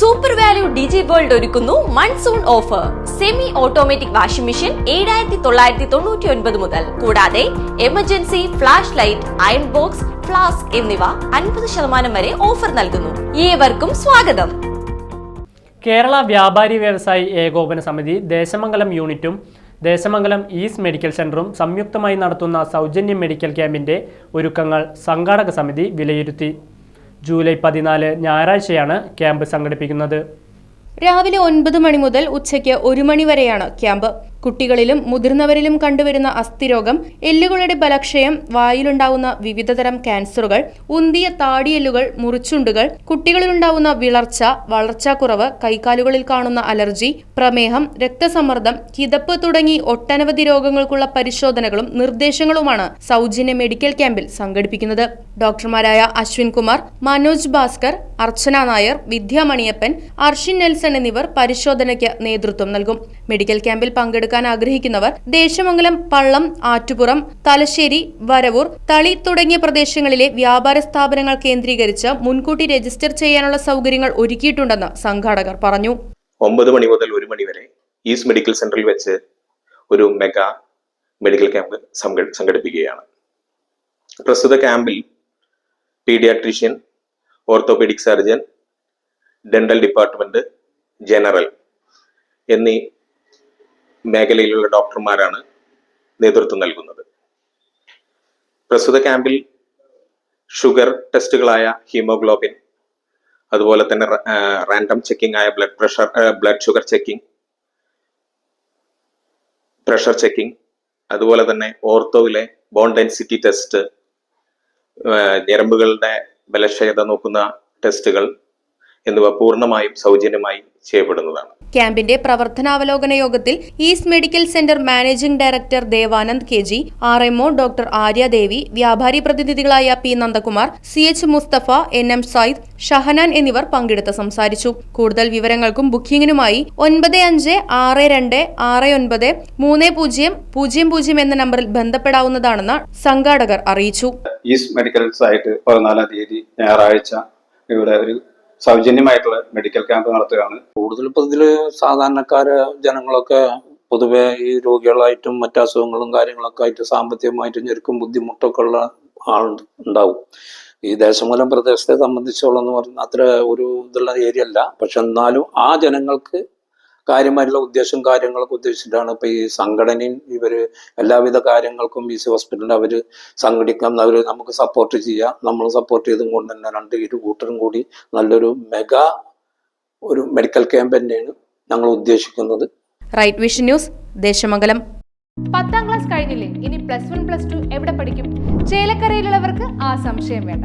Super value digi world ഒരുക്കുന്നു monsoon offer semi automatic washing machine ഏഴായിരത്തി തൊള്ളായിരത്തി തൊണ്ണൂറ്റി ഒൻപത് മുതൽ. കൂടാതെ emergency flash light iron box flask എന്നിവ അൻപത് ശതമാനം വരെ ഓഫർ നൽകുന്നു. ഏവർക്കും സ്വാഗതം. കേരള വ്യാപാരി വ്യവസായി ഏകോപന സമിതി ദേശമംഗലം യൂണിറ്റും ദേശമംഗലം ഈസ്റ്റ് മെഡിക്കൽ സെന്ററും സംയുക്തമായി നടത്തുന്ന സൗജന്യ മെഡിക്കൽ ക്യാമ്പിന്റെ ഒരുക്കങ്ങൾ സംഘാടക സമിതി വിലയിരുത്തി. ജൂലൈ പതിനാല് ഞായറാഴ്ചയാണ് ക്യാമ്പ് സംഘടിപ്പിക്കുന്നത്. രാവിലെ ഒൻപത് മണി മുതൽ ഉച്ചയ്ക്ക് ഒരു മണി വരെയാണ് ക്യാമ്പ്. കുട്ടികളിലും മുതിർന്നവരിലും കണ്ടുവരുന്ന അസ്ഥിരോഗം എല്ലുകളുടെ ബലക്ഷയം വായിലുണ്ടാവുന്ന വിവിധതരം ക്യാൻസറുകൾ ഉന്തിയ താടിയെല്ലുകൾ മുറിച്ചുണ്ടുകൾ കുട്ടികളിലുണ്ടാവുന്ന വിളർച്ച വളർച്ചാക്കുറവ് കൈകാലുകളിൽ കാണുന്ന അലർജി പ്രമേഹം രക്തസമ്മർദ്ദം കിതപ്പ് തുടങ്ങി ഒട്ടനവധി രോഗങ്ങൾക്കുള്ള പരിശോധനകളും നിർദ്ദേശങ്ങളുമാണ് സൗജന്യ മെഡിക്കൽ ക്യാമ്പിൽ സംഘടിപ്പിക്കുന്നത്. ഡോക്ടർമാരായ അശ്വിൻ കുമാർ മനോജ് ഭാസ്കർ അർച്ചന നായർ വിദ്യാമണിയപ്പൻ അർഷിൻ നെൽസൺ എന്നിവർ പരിശോധനയ്ക്ക് നേതൃത്വം നൽകും. മെഡിക്കൽ ക്യാമ്പിൽ പങ്കെടുക്കാൻ ആഗ്രഹിക്കുന്നവർ ദേശമംഗലം പള്ളം ആറ്റുപുറം തലശ്ശേരി വരവൂർ തളി തുടങ്ങിയ പ്രദേശങ്ങളിലെ വ്യാപാര സ്ഥാപനങ്ങൾ കേന്ദ്രീകരിച്ച് മുൻകൂട്ടി രജിസ്റ്റർ ചെയ്യാനുള്ള സൗകര്യങ്ങൾ ഒരുക്കിയിട്ടുണ്ടെന്ന് സംഘാടകർ പറഞ്ഞു. ഒമ്പത് മണി മുതൽ ഒരു മണി വരെ ഈസ്റ്റ് മെഡിക്കൽ സെന്ററിൽ വെച്ച് ഒരു മെഗാ മെഡിക്കൽ ക്യാമ്പ് സംഘടിപ്പിക്കുകയാണ്. പ്രസ്തുത ക്യാമ്പിൽ paediatrician orthopaedic surgeon dental department general എന്നീ മേഖലയിലുള്ള ഡോക്ടർമാരാണ് നേതൃത്വം നൽകുന്നത്. പ്രസ്തുത ക്യാമ്പിൽ ഷുഗർ ടെസ്റ്റുകളായ ഹീമോഗ്ലോബിൻ അതുപോലെ തന്നെ റാൻഡം ചെക്കിംഗ് ആയ blood pressure blood sugar checking pressure checking അതുപോലെ തന്നെ ഓർത്തോയിലെ ബോൺ ഡെൻസിറ്റി ടെസ്റ്റ് ഞരമ്പുകളുടെ ബലക്ഷയത നോക്കുന്ന ടെസ്റ്റുകൾ എന്നിവ പൂർണമായും സൗജന്യമായി ചെയ്യപ്പെടുന്നതാണ്. ക്യാമ്പിന്റെ പ്രവർത്തനാവലോകന യോഗത്തിൽ east medical centre managing director Devanand K G R MO doctor Aryadevi വ്യാപാരി പ്രതിനിധികളായ P Nandakumar C H Mustafa N M Sayid Shahanan എന്നിവർ പങ്കെടുത്ത് സംസാരിച്ചു. കൂടുതൽ വിവരങ്ങൾക്കും ബുക്കിംഗിനുമായി ഒൻപത് അഞ്ച് ആറ് രണ്ട് ആറ് ഒൻപത് മൂന്ന് പൂജ്യം പൂജ്യം പൂജ്യം എന്ന നമ്പറിൽ ബന്ധപ്പെടാവുന്നതാണെന്ന് സംഘാടകർ അറിയിച്ചു. ഈസ്റ്റ് ആയിട്ട് പതിനാലാം തീയതി ഞായറാഴ്ച ഇവിടെ ഒരു സൗജന്യമായിട്ടുള്ള മെഡിക്കൽ ക്യാമ്പ് നടത്തുകയാണ്. കൂടുതൽ ഇപ്പൊ ഇതിൽ സാധാരണക്കാര് ജനങ്ങളൊക്കെ പൊതുവെ ഈ രോഗികളായിട്ടും മറ്റു അസുഖങ്ങളും കാര്യങ്ങളൊക്കെ ആയിട്ട് സാമ്പത്തികമായിട്ട് ഞെരുക്കും ബുദ്ധിമുട്ടൊക്കെ ഉള്ള ആൾ ഉണ്ടാവും. ഈ ദേശമൂലം പ്രദേശത്തെ സംബന്ധിച്ചോളം എന്ന് പറഞ്ഞാൽ അത്ര ഒരു ഇതുള്ള ഏരിയ അല്ല. പക്ഷെ എന്നാലും ആ ജനങ്ങൾക്ക് കാര്യമായിട്ടുള്ള ഉദ്ദേശം കാര്യങ്ങളൊക്കെ ഉദ്ദേശിച്ചിട്ടാണ് ഇപ്പൊ ഈ സംഘടനയും ഇവർ എല്ലാവിധ കാര്യങ്ങൾക്കും ഈ സി ഹോസ്പിറ്റലിൽ അവർ സംഘടിക്കാം അവർ നമുക്ക് സപ്പോർട്ട് ചെയ്യാം. നമ്മൾ സപ്പോർട്ട് ചെയ്തും കൊണ്ട് തന്നെ രണ്ട് ഇരു കൂട്ടരും കൂടി നല്ലൊരു മെഗാ ഒരു മെഡിക്കൽ ക്യാമ്പ് തന്നെയാണ് ഞങ്ങൾ ഉദ്ദേശിക്കുന്നത്. Right vision news Desamangalam. പത്താം ക്ലാസ് കഴിഞ്ഞില്ലേ? ഇനി പ്ലസ് വൺ പ്ലസ് ടു എവിടെ പഠിക്കും? ചേലക്കരയിലുള്ളവർക്ക് ആ സംശയം വേണ്ട.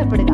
ബന്ധപ്പെടുക